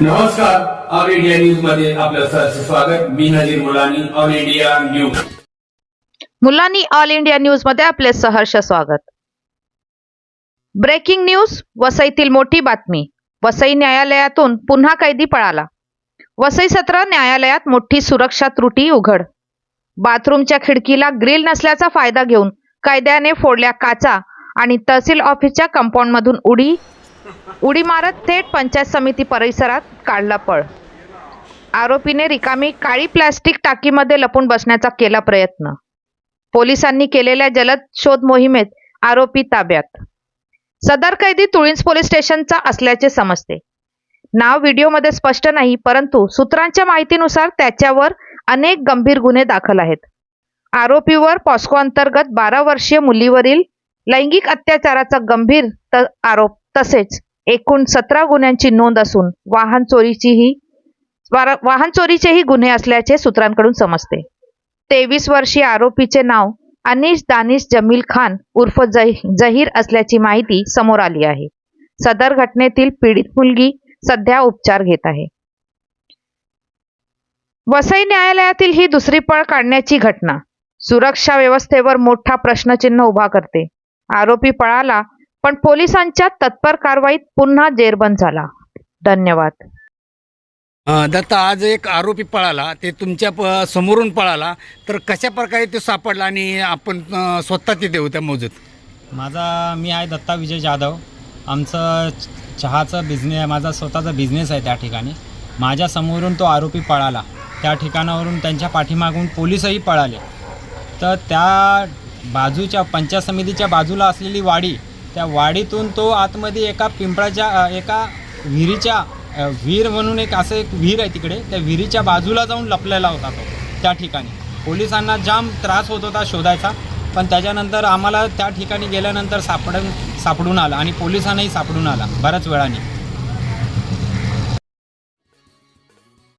नमस्कार all India न्यूजमध्ये आपलं सहर्ष स्वागत. मी Nazir Mulani all India news Mulani all India न्यूजमध्ये आपले सहर्ष स्वागत. ब्रेकिंग न्यूज वसईतील मोठी बातमी. वसई न्यायालयातून पुन्हा कैदी पळाला. वसई सत्र न्यायालयात मोठी सुरक्षा त्रुटी उघड. बाथरूमच्या खिडकीला ग्रिल नसल्याचा फायदा घेऊन कैद्याने फोडल्या काचा आणि तहसील ऑफिसच्या कंपाऊंडमधून उडी उडी मारत थेट पंचायत समिती परिसरात काढला पळ. आरोपीने रिकामी काळी प्लास्टिक टाकीमध्ये लपून बसण्याचा केला प्रयत्न. पोलिसांनी केलेल्या जलद शोध मोहिमेत आरोपी ताब्यात. सदर कैदी तुळींस पोलीस स्टेशनचा असल्याचे समजते. नाव व्हिडिओमध्ये स्पष्ट नाही परंतु सूत्रांच्या माहितीनुसार त्याच्यावर अनेक गंभीर गुन्हे दाखल आहेत. आरोपीवर पॉस्को अंतर्गत बारा वर्षीय मुलीवरील लैंगिक अत्याचाराचा गंभीर त- आरोप तसेच एकूण सतरा गुन्ह्यांची नोंद असून वाहन चोरीचीही वाहन चोरीचेही गुन्हे असल्याचे सूत्रांकडून समजते. तेवीस वर्षीय आरोपीचे नाव अनिश दानिश जमील खान उर्फ जहीर असल्याची माहिती समोर आली आहे. सदर घटनेतील पीडित मुलगी सध्या उपचार घेत आहे. वसई न्यायालयातील ही दुसरी पळ काढण्याची घटना सुरक्षा व्यवस्थेवर मोठा प्रश्नचिन्ह उभा करते. आरोपी पळाला पण पोलिसांच्या तत्पर कारवाईत पुन्हा जेरबंद झाला. धन्यवाद. दत्ता आज एक आरोपी पळाला. ते तुमच्या प समोरून पळाला. तर कशा प्रकारे तो सापडला आणि आपण अ, स्वतः तिथे होत्या मोजत? माझा मी आहे दत्ता विजय जाधव. आमचं च- चहाचं बिझने माझा स्वतःचा बिझनेस आहे त्या ठिकाणी. माझ्या समोरून तो आरोपी पळाला. त्या ठिकाणावरून त्यांच्या पाठीमागून पोलीसही पळाले. तर त्या बाजूच्या पंचायत समितीच्या बाजूला असलेली वाडी त्या वाडीतून तो आतमध्ये एका पिंपळाच्या एका विहिरीच्या विहीर म्हणून एक असं एक विहीर आहे तिकडे. त्या विहिरीच्या बाजूला जाऊन लपलेला होता तो त्या ठिकाणी. पोलिसांना जाम त्रास होत होता शोधायचा पण त्याच्यानंतर आम्हाला त्या ठिकाणी गेल्यानंतर सापडून सापडून आला आणि पोलिसांनाही सापडून आला बऱ्याच वेळाने.